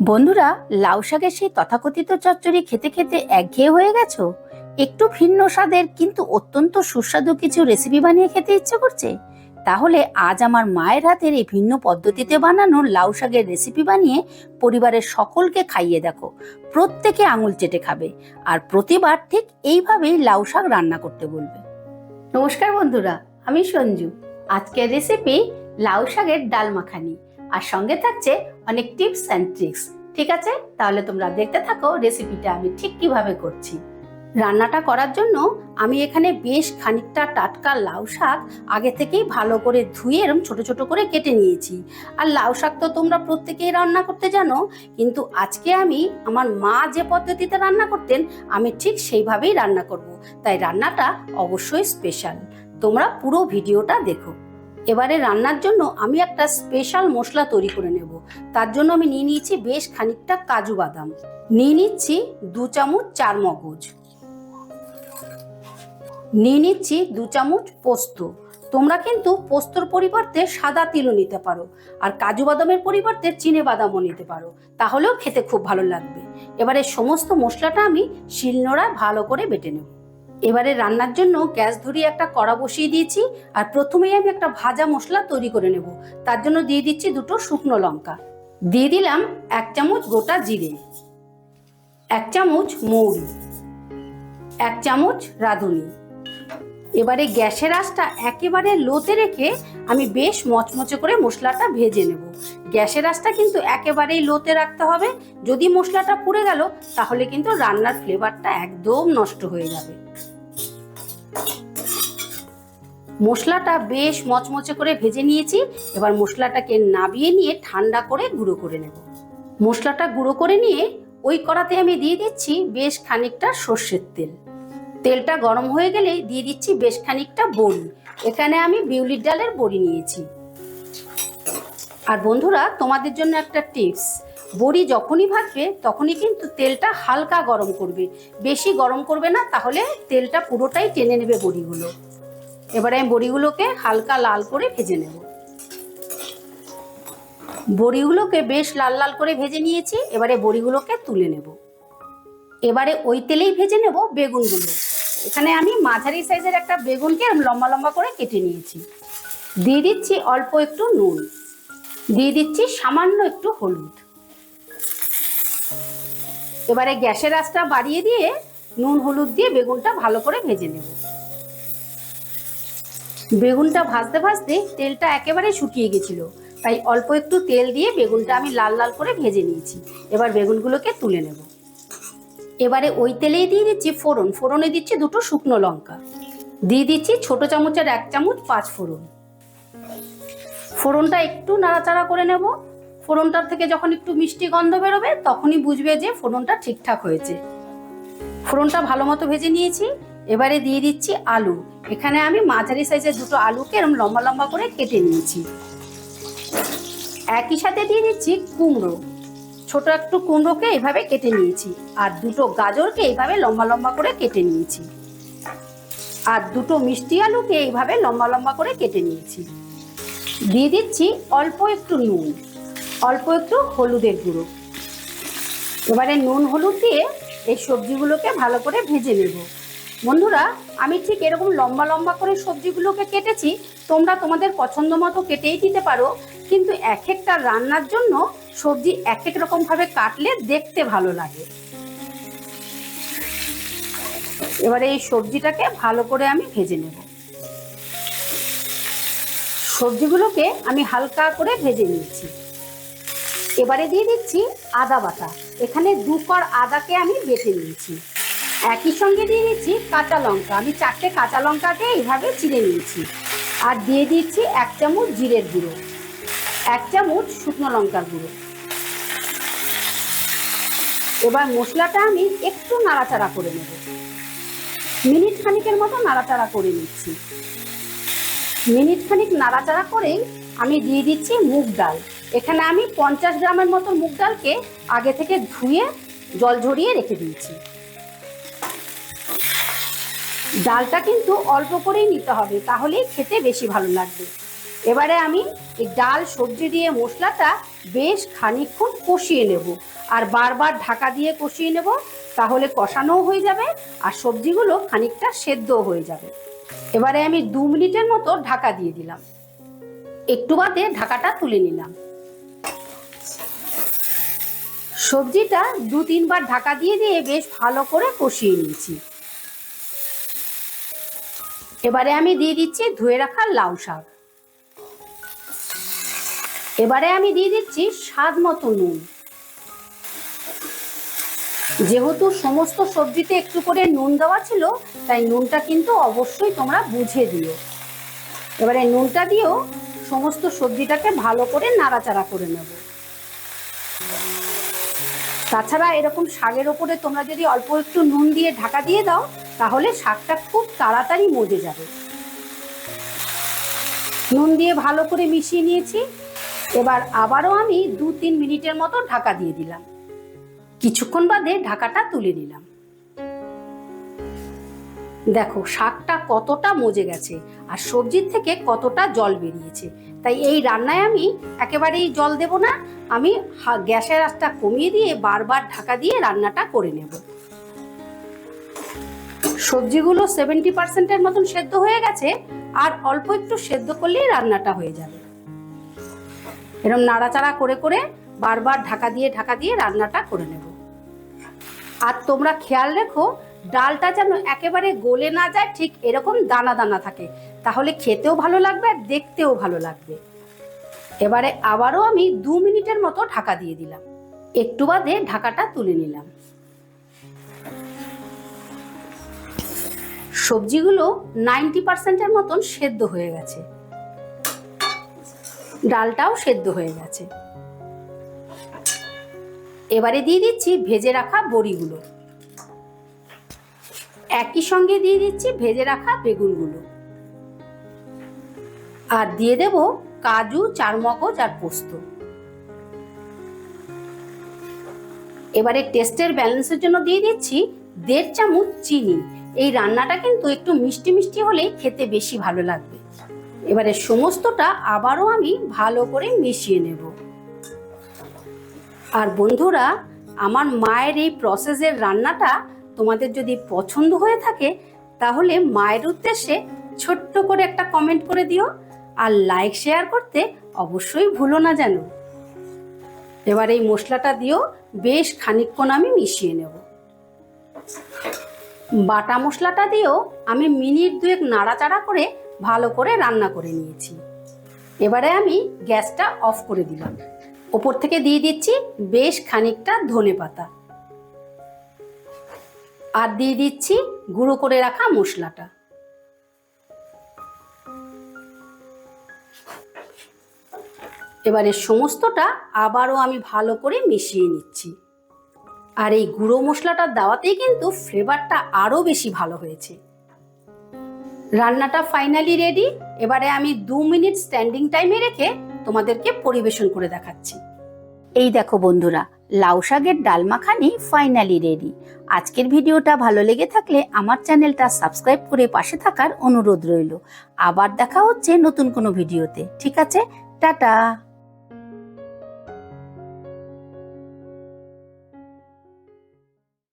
বন্ধুরা, লাউ শাকের সেই তথাকথিত চচ্চড়ি খেতে খেতে একঘেয়ে হয়ে গেছো? একটু ভিন্ন স্বাদের কিন্তু অত্যন্ত সুস্বাদু কিছু রেসিপি বানিয়ে খেতে ইচ্ছে করছে। তাহলে আজ আমার মায়ের হাতের এই ভিন্ন পদ্ধতিতে বানানো লাউ শাকের রেসিপি বানিয়ে পরিবারের সকলকে খাইয়ে দেখো। প্রত্যেকে আঙুল চেটে খাবে। আর প্রতিবার ঠিক এইভাবেই লাউ শাক রান্না করতে বলবে। নমস্কার বন্ধুরা, আমি সঞ্জু। আজকের রেসিপি লাউ শাকের ডাল মাখানি। আর সঙ্গে থাকছে অনেক টিপস অ্যান্ড ট্রিক্স ঠিক আছে? তাহলে তোমরা দেখতে থাকো রেসিপিটা আমি ঠিক কীভাবে করছি। রান্নাটা করার জন্য আমি এখানে বেশ খানিকটা টাটকা লাউ শাক আগে থেকেই ভালো করে ধুয়ে এরম ছোট ছোট করে কেটে নিয়েছি। আর লাউ শাক তো তোমরা প্রত্যেকেই রান্না করতে জানো, কিন্তু আজকে আমি আমার মা যে পদ্ধতিতে রান্না করতেন, আমি ঠিক সেইভাবেই রান্না করব। তাই রান্নাটা অবশ্যই স্পেশাল তোমরা পুরো ভিডিওটা দেখো। এবারে রান্নার জন্য আমি একটা স্পেশাল মশলা তৈরি করে নেব। তার জন্য আমি নিয়ে নিয়েছি বেশ খানিকটা কাজু বাদাম। নিয়ে নিচ্ছি দু চামচ চার মগজ নিয়ে নিচ্ছি দু চামচ পোস্ত। তোমরা কিন্তু পোস্তর পরিবর্তে সাদা তিলও নিতে পারো আর কাজু বাদামের পরিবর্তে চিনে বাদামও নিতে পারো। তাহলেও খেতে খুব ভালো লাগবে। এবারে সমস্ত মশলাটা আমি শিলনোড়ায় ভালো করে বেটে নেব। এবারে রান্নার জন্য গ্যাস ধরিয়ে একটা কড়া বসিয়ে দিয়েছি, আর প্রথমেই আমি একটা ভাজা মশলা তৈরি করে নেব। তার জন্য দিয়ে দিচ্ছি দুটো শুকনো লঙ্কা। দিয়ে দিলাম এক চামচ গোটা জিরে, এক চামচ মৌরি, এক চামচ রাঁধুনি। এবারে গ্যাসের আঁচটা একেবারে লোতে রেখে আমি বেশ মচমচে করে মশলাটা ভেজে নেব। গ্যাসের আঁচটা কিন্তু একেবারেই লোতে রাখতে হবে। যদি মশলাটা পুড়ে গেল, তাহলে কিন্তু রান্নার ফ্লেভারটা একদম নষ্ট হয়ে যাবে। মশলাটা বেশ মচমচে করে ভেজে নিয়েছি। এবার মশলাটাকে নাবিয়ে নিয়ে ঠান্ডা করে গুঁড়ো করে নেব। মশলাটা গুঁড়ো করে নিয়ে ওই কড়াতে আমি দিয়ে দিচ্ছি বেশ খানিকটা সর্ষের তেল। তেলটা গরম হয়ে গেলে দিয়ে দিচ্ছি বেশ খানিকটা বড়ি। এখানে আমি বিউলির ডালের বড়ি নিয়েছি। আর বন্ধুরা, তোমাদের জন্য একটা টিপস। বড়ি যখনই ভাজবে, তখনই কিন্তু তেলটা হালকা গরম করবে। বেশি গরম করবে না, তাহলে তেলটা পুরোটাই টেনে নেবে বড়িগুলো। এবারে আমি বড়িগুলোকে হালকা লাল করে ভেজে নেব। বড়িগুলোকে বেশ লাল লাল করে ভেজে নিয়েছি, এবারে বড়িগুলোকে তুলে নেব। এবারে ওই তেলেই ভেজে নেব বেগুনগুলো। এখানে আমি মাঝারি সাইজের একটা বেগুনকে লম্বা লম্বা করে কেটে নিয়েছি। দিয়ে দিচ্ছি অল্প একটু নুন। দিয়ে দিচ্ছি সামান্য একটু হলুদ। এবারে গ্যাসের আঁচটা বাড়িয়ে দিয়ে নুন, হলুদ দিয়ে বেগুনটা ভালো করে ভেজে নেব। বেগুনটা ভাজতে ভাজতে তেলটা একেবারে শুকিয়ে গেছিল, তাই অল্প একটু তেল দিয়ে বেগুনটা আমি লাল লাল করে ভেজে নিয়েছি। এবার বেগুনগুলোকে তুলে নেব। এবারে ওই তেলেই দিয়ে দিচ্ছি ফোড়ন। ফোড়নে দিচ্ছি দুটো শুকনো লঙ্কা। দিয়ে দিচ্ছি ছোট চামচের এক চামচ পাঁচ ফোড়ন। ফোড়নটা একটু নাড়াচাড়া করে নেব। ফোড়নটার থেকে যখন একটু মিষ্টি গন্ধ বেরোবে, তখনই বুঝবে যে ফোড়নটা ঠিকঠাক হয়েছে। ফোড়নটা ভালো মতো ভেজে নিয়েছি। এবারে দিয়ে দিচ্ছি আলু। এখানে আমি মাঝারি সাইজের দুটো আলুকে এরকম লম্বা লম্বা করে কেটে নিয়েছি। একই সাথে দিয়ে দিচ্ছি কুমড়ো। ছোট একটু কুমড়োকে এভাবে কেটে নিয়েছি। আর দুটো গাজরকে এইভাবে লম্বা লম্বা করে কেটে নিয়েছি। আর দুটো মিষ্টি আলুকে এইভাবে লম্বা লম্বা করে কেটে নিয়েছি। দিয়ে দিচ্ছি অল্প একটু নুন। অল্প একটু হলুদের গুঁড়ো। এবারে নুন হলুদ দিয়ে এই সবজিগুলোকে ভালো করে ভেজে নেব। বন্ধুরা, আমি ঠিক এরকম লম্বা লম্বা করে সবজিগুলোকে কেটেছি, তোমরা তোমাদের পছন্দ মতো কেটেই দিতে পারো, কিন্তু এক একটা রান্নার জন্য সবজি এক এক রকমভাবে কাটলে দেখতে ভালো লাগে। এবারে এই সবজিটাকে ভালো করে আমি ভেজে নেব। সবজিগুলোকে আমি হালকা করে ভেজে নিয়েছি। এবারে দিয়ে দিচ্ছি আদা বাটা। এখানে দু কর আদাকে আমি বেটে নিয়েছি। একই সঙ্গে দিয়ে দিচ্ছি কাঁচা লঙ্কা। আমি চারটে কাঁচা লঙ্কাকে এইভাবে চিড়ে নিয়েছি। আর দিয়ে দিচ্ছি এক চামচ জিরের গুঁড়ো। এক চামচ শুকনো লঙ্কার গুঁড়ো। এবার মশলাটা আমি একটু নাড়াচাড়া করে নেব। মিনিট খানিকের মতো নাড়াচাড়া করে নিচ্ছি। মিনিট খানিক নাড়াচাড়া করেই আমি দিয়ে দিচ্ছি মুগ ডাল। এখানে আমি পঞ্চাশ গ্রামের মতো মুগ ডালকে আগে থেকে ধুয়ে জল ঝরিয়ে রেখে দিয়েছি। ডালটা কিন্তু অল্প করেই নিতে হবে, তাহলেই খেতে বেশি ভালো লাগবে। এবারে আমি এই ডাল, সবজি দিয়ে মশলাটা বেশ খানিকক্ষণ কষিয়ে নেব। আর বারবার ঢাকা দিয়ে কষিয়ে নেব, তাহলে কষানোও হয়ে যাবে আর সবজিগুলো খানিকটা সেদ্ধও হয়ে যাবে। এবারে আমি দু মিনিটের মতো ঢাকা দিয়ে দিলাম। একটু বাদে ঢাকাটা তুলে নিলাম। সবজিটা দু তিনবার ঢাকা দিয়ে দিয়ে বেশ ভালো করে কষিয়ে নিয়েছি। এবারে আমি দিয়ে দিচ্ছি ধুয়ে রাখা লাউ শাক। এবারে আমি দিয়ে দিচ্ছি স্বাদ মতো নুন। যেহেতু সমস্ত সবজিতে একটু করে নুন দেওয়া ছিল, তাই নুনটা কিন্তু অবশ্যই তোমরা বুঝে দিও। এবারে নুনটা দিয়েও সমস্ত সবজিটাকে ভালো করে নাড়াচাড়া করে নেব। তাছাড়া এরকম শাকের ওপরে তোমরা যদি অল্প একটু নুন দিয়ে ঢাকা দিয়ে দাও, তাহলে শাকটা খুব তাড়াতাড়ি মজে যাবে। নুন দিয়ে ভালো করে মিশিয়ে নিয়েছি। এবার আবারও আমি দু তিন মিনিটের মতো ঢাকা দিয়ে দিলাম। কিছুক্ষণ বাদে ঢাকাটা তুলে নিলাম। দেখো, শাকটা কতটা মজে গেছে আর সবজির থেকে কতটা জল বেরিয়েছে। তাই এই রান্নায় আমি একেবারেই জল দেব না, আমি গ্যাসের আঁচটা কমিয়ে দিয়ে বারবার ঢাকা দিয়ে রান্নাটা করে নেব। সবজিগুলো সেভেন্টি পার্সেন্টের মতন সেদ্ধ হয়ে গেছে আর অল্প একটু সেদ্ধ করলেই রান্নাটা হয়ে যাবে। এরকম নাড়াচাড়া করে করে বারবার ঢাকা দিয়ে ঢাকা দিয়ে রান্নাটা করে নেব। আর তোমরা খেয়াল রেখো, ডালটা যেন একেবারে গলে না যায়, ঠিক এরকম দানা দানা থাকে। তাহলে খেতেও ভালো লাগবে আর দেখতেও ভালো লাগবে। এবারে আবারও আমি দু মিনিটের মতো ঢাকা দিয়ে দিলাম। একটু বাদে ঢাকাটা তুলে নিলাম। সবজিগুলো নাইনটি পার্সেন্টের মতন সেদ্ধ হয়ে গেছে। ডালটাও সেদ্ধ হয়ে গেছে। এবারে দিয়ে দিচ্ছি ভেজে রাখা বড়িগুলো। একই সঙ্গে দিয়ে দিচ্ছি ভেজে রাখা বেগুনগুলো। আর দিয়ে দেব কাজু, চারমগজ আর পোস্ত। এবারে টেস্টের ব্যালেন্সের জন্য দিয়ে দিচ্ছি দেড় চামচ চিনি। এই রান্নাটা কিন্তু একটু মিষ্টি মিষ্টি হলেই খেতে বেশি ভালো লাগবে। এবারে সমস্তটা আবারও আমি ভালো করে মিশিয়ে নেব। আর বন্ধুরা, আমার মায়ের এই প্রসেসের রান্নাটা তোমাদের যদি পছন্দ হয়ে থাকে, তাহলে মায়ের উদ্দেশ্যে ছোট্ট করে একটা কমেন্ট করে দিও আর লাইক শেয়ার করতে অবশ্যই ভুলো না যেন। এবার এই মশলাটা দিয়েও বেশ খানিকক্ষণ আমি মিশিয়ে নেব। বাটা মশলাটা দিয়েও আমি মিনিট দুয়েক নাড়াচাড়া করে ভালো করে রান্না করে নিয়েছি। এবারে আমি গ্যাসটা অফ করে দিলাম। ওপর থেকে দিয়ে দিচ্ছি বেশ খানিকটা ধনে পাতা। আর দিয়ে দিচ্ছি গুঁড়ো করে রাখা মশলাটা। এবারে সমস্তটা আবারও আমি ভালো করে মিশিয়ে নিচ্ছি। আর এই গুঁড়ো মশলাটা দেওয়াতেই কিন্তু ফ্লেভারটা আরও বেশি ভালো হয়েছে। রান্নাটা ফাইনালি রেডি। এবারে আমি দু মিনিট স্ট্যান্ডিং টাইমে রেখে তোমাদেরকে পরিবেশন করে দেখাচ্ছি। এই দেখো বন্ধুরা, লাউ শাকের ডাল মাখানি ফাইনালি রেডি আজকের ভিডিওটা ভালো লেগে থাকলে আমার চ্যানেলটা সাবস্ক্রাইব করে পাশে থাকার অনুরোধ রইল। আবার দেখা হচ্ছে নতুন কোনো ভিডিওতে। ঠিক আছে, টাটা!